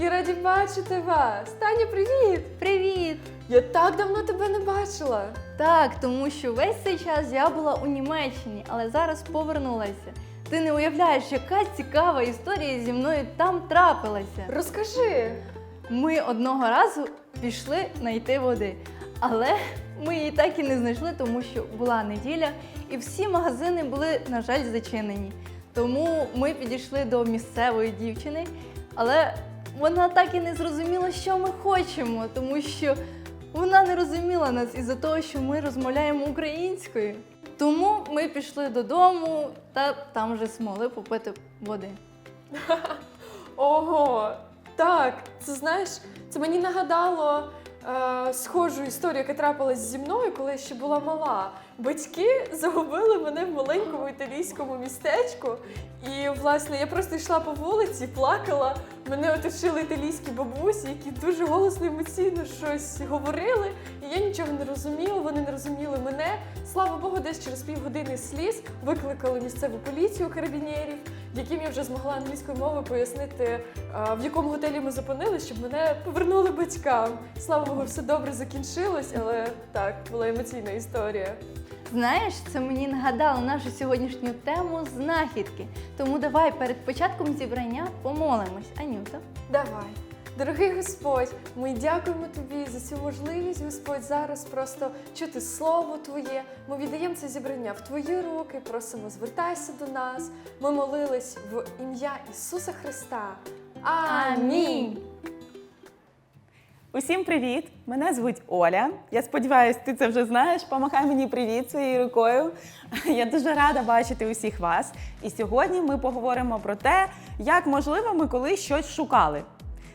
Які раді бачити вас! Таня, привіт! Привіт! Я так давно тебе не бачила. Так, тому що весь цей час я була у Німеччині, але зараз повернулася. Ти не уявляєш, яка цікава історія зі мною там трапилася. Розкажи. Ми одного разу пішли знайти води, але ми її так і не знайшли, тому що була неділя, і всі магазини були, на жаль, зачинені. Тому ми підійшли до місцевої дівчини, але вона так і не зрозуміла, що ми хочемо, тому що вона не розуміла нас із-за того, що ми розмовляємо українською. Тому ми пішли додому та там вже змогли попити води. Ого, так, це знаєш, це мені нагадало е, схожу історію, яка трапилась зі мною, коли я ще була мала. Батьки загубили мене в маленькому італійському містечку. І, власне, я просто йшла по вулиці, плакала. Мене оточили італійські бабусі, які дуже голосно емоційно щось говорили. І я нічого не розуміла, вони не розуміли мене. Слава Богу, десь через півгодини сліз викликали місцеву поліцію карабінєрів, яким я вже змогла англійською мовою пояснити, в якому готелі ми зупинилися, щоб мене повернули батькам. Слава Богу, все добре закінчилось, але так, була емоційна історія. Знаєш, це мені нагадало нашу сьогоднішню тему знахідки. Тому давай перед початком зібрання помолимось. Анюта. Давай. Дорогий Господь, ми дякуємо тобі за цю можливість, Господь, зараз просто чути Слово Твоє. Ми віддаємо це зібрання в Твої руки, просимо, звертайся до нас. Ми молились в ім'я Ісуса Христа. Амінь. Усім привіт! Мене звуть Оля. Я сподіваюся, ти це вже знаєш. Помахай мені привіт своєю рукою. Я дуже рада бачити усіх вас. І сьогодні ми поговоримо про те, як можливо ми колись щось шукали.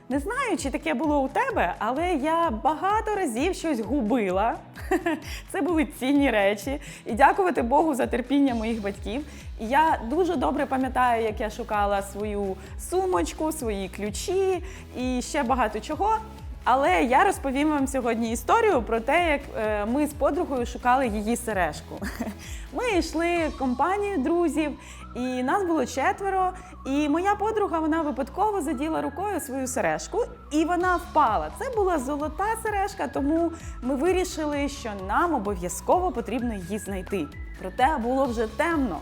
Не знаю, чи таке було у тебе, але я багато разів щось губила. Це були цінні речі. І дякувати Богу за терпіння моїх батьків. Я дуже добре пам'ятаю, як я шукала свою сумочку, свої ключі і ще багато чого. Але я розповім вам сьогодні історію про те, як е, ми з подругою шукали її сережку. Ми йшли компанією друзів, і нас було четверо. І моя подруга вона випадково заділа рукою свою сережку, і вона впала. Це була золота сережка, тому ми вирішили, що нам обов'язково потрібно її знайти. Проте було вже темно.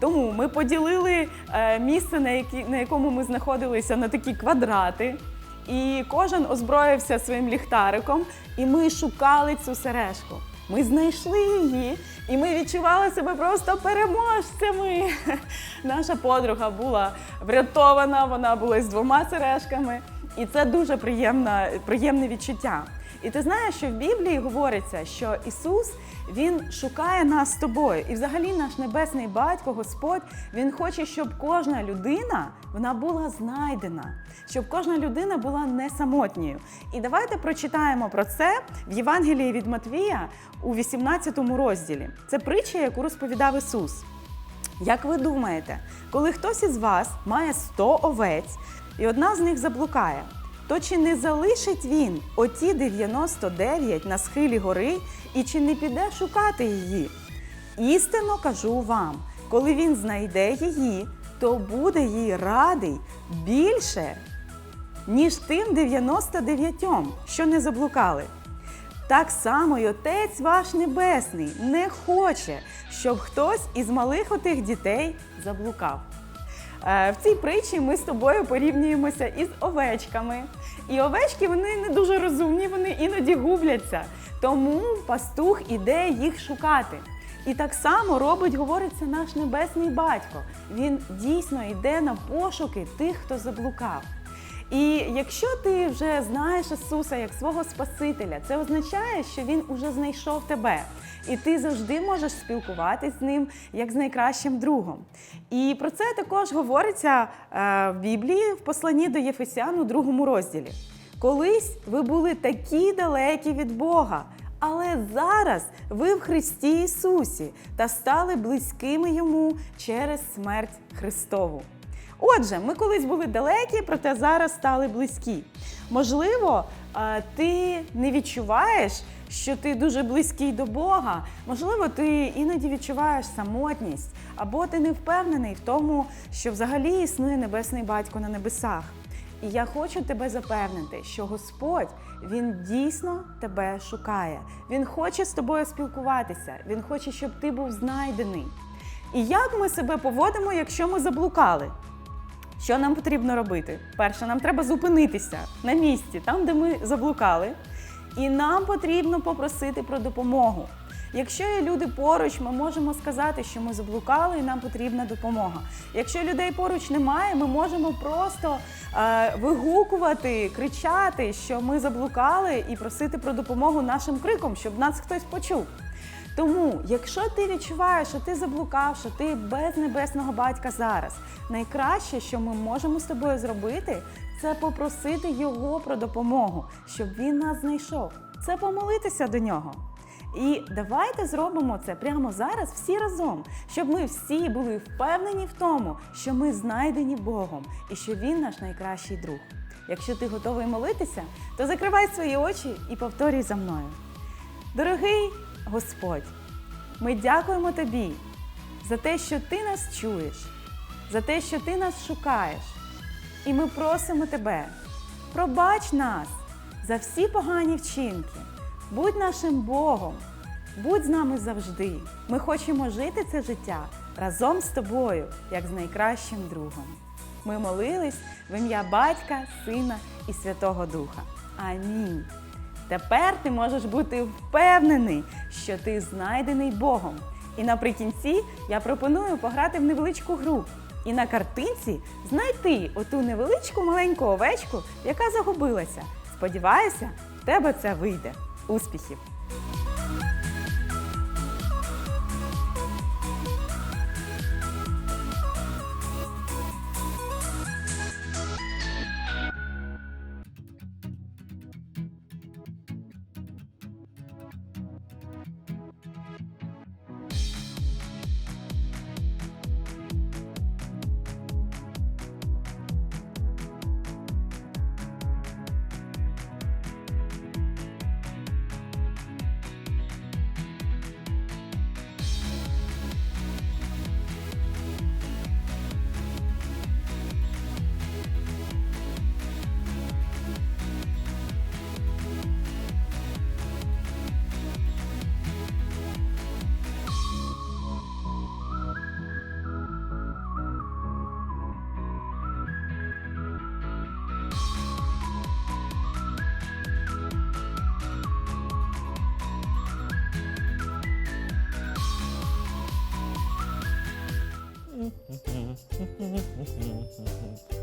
Тому ми поділили е, місце, на якому ми знаходилися, на такі квадрати. І кожен озброївся своїм ліхтариком, і ми шукали цю сережку. Ми знайшли її, і ми відчували себе просто переможцями. Наша подруга була врятована, вона була з двома сережками, і це дуже приємна, приємне відчуття. І ти знаєш, що в Біблії говориться, що Ісус Він шукає нас з тобою. І взагалі наш небесний батько, Господь, Він хоче, щоб кожна людина вона була знайдена, щоб кожна людина була не самотньою. І давайте прочитаємо про це в Євангелії від Матвія у 18 розділі. Це притча, яку розповідав Ісус. Як ви думаєте, коли хтось із вас має 100 овець і одна з них заблукає, то чи не залишить він оті 99 на схилі гори і чи не піде шукати її? Істинно кажу вам, коли він знайде її, то буде їй радий більше, ніж тим 99, що не заблукали. Так само й Отець ваш Небесний не хоче, щоб хтось із малих отих дітей заблукав. Е, В цій притчі ми з тобою порівнюємося із овечками. І овечки вони не дуже розумні, вони іноді губляться. Тому пастух іде їх шукати. І так само робить, говориться наш небесний батько. Він дійсно йде на пошуки тих, хто заблукав. І якщо ти вже знаєш Ісуса як свого Спасителя, це означає, що Він уже знайшов тебе. І ти завжди можеш спілкуватись з ним як з найкращим другом. І про це також говориться е, в Біблії в посланні до Єфесян у другому розділі. Колись ви були такі далекі від Бога, але зараз ви в Христі Ісусі та стали близькими Йому через смерть Христову. Отже, ми колись були далекі, проте зараз стали близькі. Можливо, е, ти не відчуваєш, що ти дуже близький до Бога. Можливо, ти іноді відчуваєш самотність, або ти не впевнений в тому, що взагалі існує небесний батько на небесах. І я хочу тебе запевнити, що Господь він дійсно тебе шукає. Він хоче з тобою спілкуватися. Він хоче, щоб ти був знайдений. І як ми себе поводимо, якщо ми заблукали? Що нам потрібно робити? Перше, нам треба зупинитися на місці, там, де ми заблукали, і нам потрібно попросити про допомогу. Якщо є люди поруч, ми можемо сказати, що ми заблукали і нам потрібна допомога. Якщо людей поруч немає, ми можемо просто е, вигукувати, кричати, що ми заблукали, і просити про допомогу нашим криком, щоб нас хтось почув. Тому, якщо ти відчуваєш, що ти заблукав, що ти без небесного батька зараз, найкраще, що ми можемо з тобою зробити, це попросити його про допомогу, щоб він нас знайшов. Це помолитися до нього. І давайте зробимо це прямо зараз всі разом, щоб ми всі були впевнені в тому, що ми знайдені Богом і що Він наш найкращий друг. Якщо ти готовий молитися, то закривай свої очі і повторюй за мною. Дорогий Господь, ми дякуємо Тобі за те, що Ти нас чуєш, за те, що Ти нас шукаєш. І ми просимо Тебе, пробач нас за всі погані вчинки, будь нашим Богом, будь з нами завжди. Ми хочемо жити це життя разом з тобою, як з найкращим другом. Ми молились в ім'я Батька, Сина і Святого Духа. Амінь. Тепер ти можеш бути впевнений, що ти знайдений Богом. І наприкінці я пропоную пограти в невеличку гру. І на картинці знайти оту невеличку маленьку овечку, яка загубилася. Сподіваюся, в тебе це вийде. Успіхів!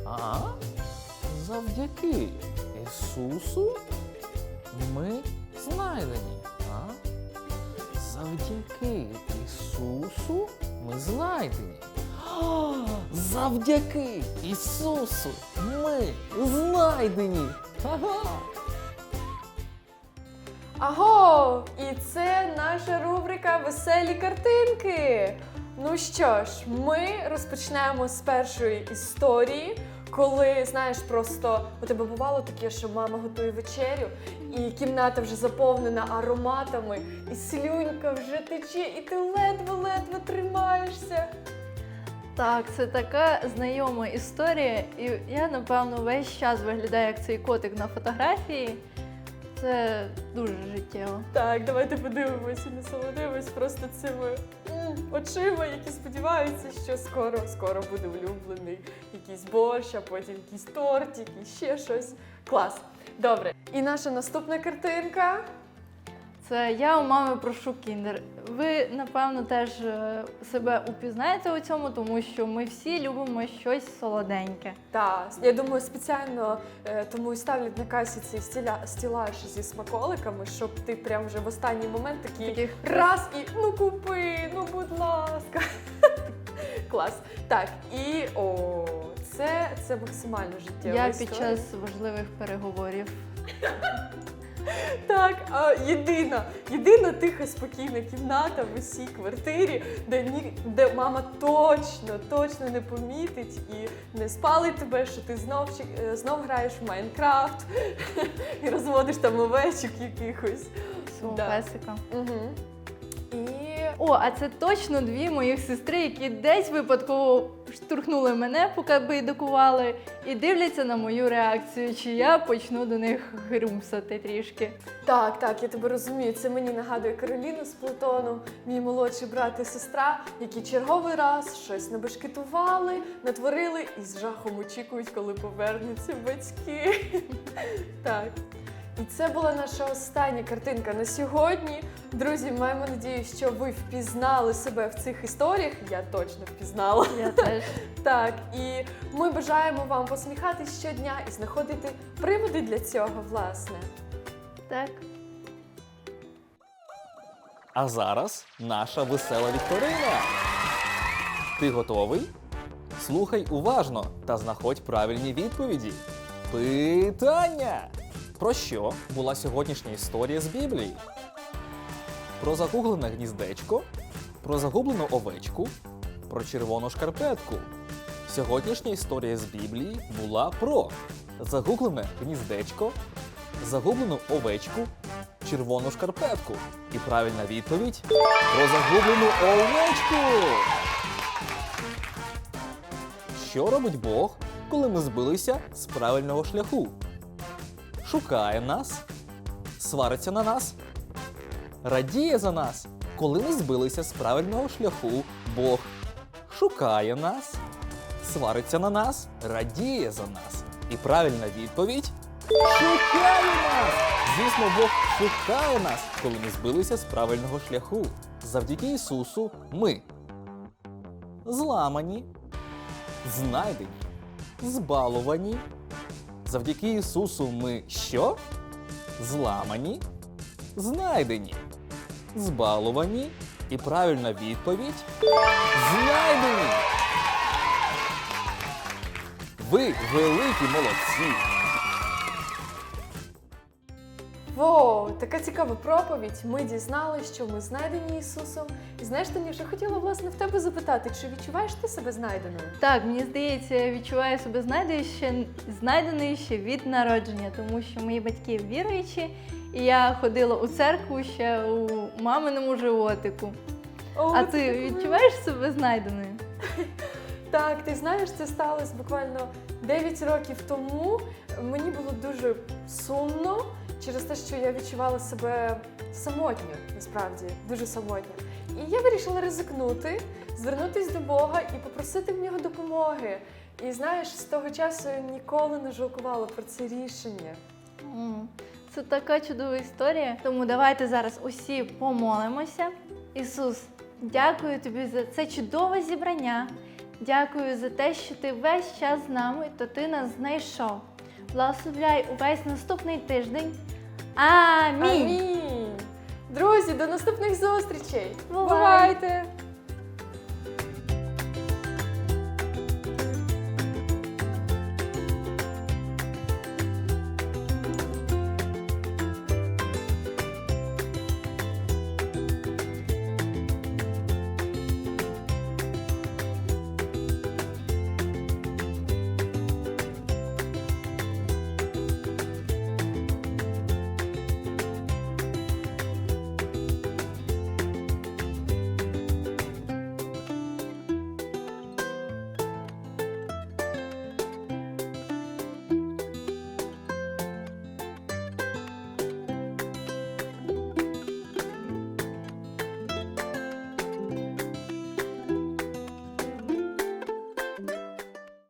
А завдяки Ісусу ми знайдені. А? Завдяки Ісусу ми знайдені. Завдяки Ісусу ми знайдені. Аго! І це наша рубрика Веселі картинки. Ну що ж, ми розпочнемо з першої історії, коли, знаєш, просто у тебе бувало таке, що мама готує вечерю, і кімната вже заповнена ароматами, і слюнька вже тече, і ти ледве-ледве тримаєшся. Так, це така знайома історія, і я, напевно, весь час виглядаю як цей котик на фотографії. Це дуже життєво. Так, давайте подивимося і насолодимось просто цими очима, які сподіваються, що скоро, скоро буде улюблений якийсь борщ, а потім якийсь тортик і ще щось. Клас. Добре. І наша наступна картинка. Це я у мами прошу кіндер. Ви, напевно, теж е, себе упізнаєте у цьому, тому що ми всі любимо щось солоденьке. Та я думаю, спеціально е, тому і ставлять на касі цей стіля, стілаж зі смаколиками, щоб ти прям вже в останній момент такий Таких раз і ну купи, ну будь ласка. Клас. Так, і о, це, це максимально життєва Я під час важливих переговорів. Так, а єдина, єдина тиха, спокійна кімната в усій квартирі, де ні, де мама точно, точно не помітить і не спалить тебе, що ти знов е, знов граєш в Майнкрафт і розводиш там овечок якихось. свого Да. песика. Угу. І О, а це точно дві моїх сестри, які десь випадково штурхнули мене, поки бейдокували, і дивляться на мою реакцію, чи я почну до них грюмсати трішки. Так, так, я тебе розумію. Це мені нагадує Кароліну з Плутоном, мій молодший брат і сестра, які черговий раз щось набешкетували, натворили і з жахом очікують, коли повернуться батьки. Так. І це була наша остання картинка на сьогодні. Друзі, маємо надію, що ви впізнали себе в цих історіях. Я точно впізнала. Я теж. Так, і ми бажаємо вам посміхатись щодня і знаходити приводи для цього, власне. Так. А зараз наша весела вікторина. Ти готовий? Слухай уважно та знаходь правильні відповіді. Питання! Про що була сьогоднішня історія з Біблії? Про загублене гніздечко, про загублену овечку, про червону шкарпетку. Сьогоднішня історія з Біблії була про загублене гніздечко, загублену овечку, червону шкарпетку. І правильна відповідь про загублену овечку. Що робить Бог, коли ми збилися з правильного шляху? Шукає нас, свариться на нас, радіє за нас. Коли ми збилися з правильного шляху, Бог шукає нас, свариться на нас, радіє за нас. І правильна відповідь шукає нас! Звісно, Бог шукає нас, коли ми збилися з правильного шляху. Завдяки Ісусу ми зламані, знайдені, збаловані. Завдяки Ісусу ми що? Зламані, знайдені, збалувані. І правильна відповідь знайдені. Ви великі молодці! Воу, така цікава проповідь. Ми дізналися, що ми знайдені Ісусом. І знаєш, Таніша, хотіла власне в тебе запитати, чи відчуваєш ти себе знайденою? Так, мені здається, я відчуваю себе знайденою ще, знайденою ще від народження, тому що мої батьки віруючі, і я ходила у церкву ще у маминому животику. О, А ти відчуваєш себе знайденою? Так, ти знаєш, це сталося буквально 9 років тому. Мені було дуже сумно через те, що я відчувала себе самотньо, насправді, дуже самотньо. І я вирішила ризикнути, звернутися до Бога і попросити в нього допомоги. І знаєш, з того часу я ніколи не жалкувала про це рішення. Це така чудова історія. Тому давайте зараз усі помолимося. Ісус, дякую тобі за це чудове зібрання. Дякую за те, що ти весь час з нами, то ти нас знайшов. Благословляй увесь наступний тиждень. Амінь. Амінь! Друзі, до наступних зустрічей! Бувай! Бувайте!